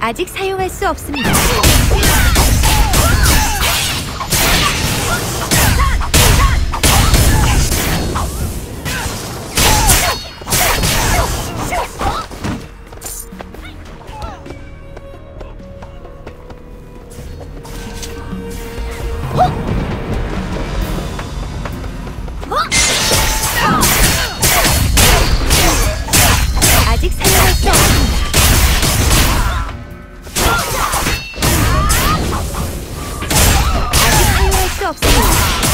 아직 사용할 수 없습니다. 아 yourself safe.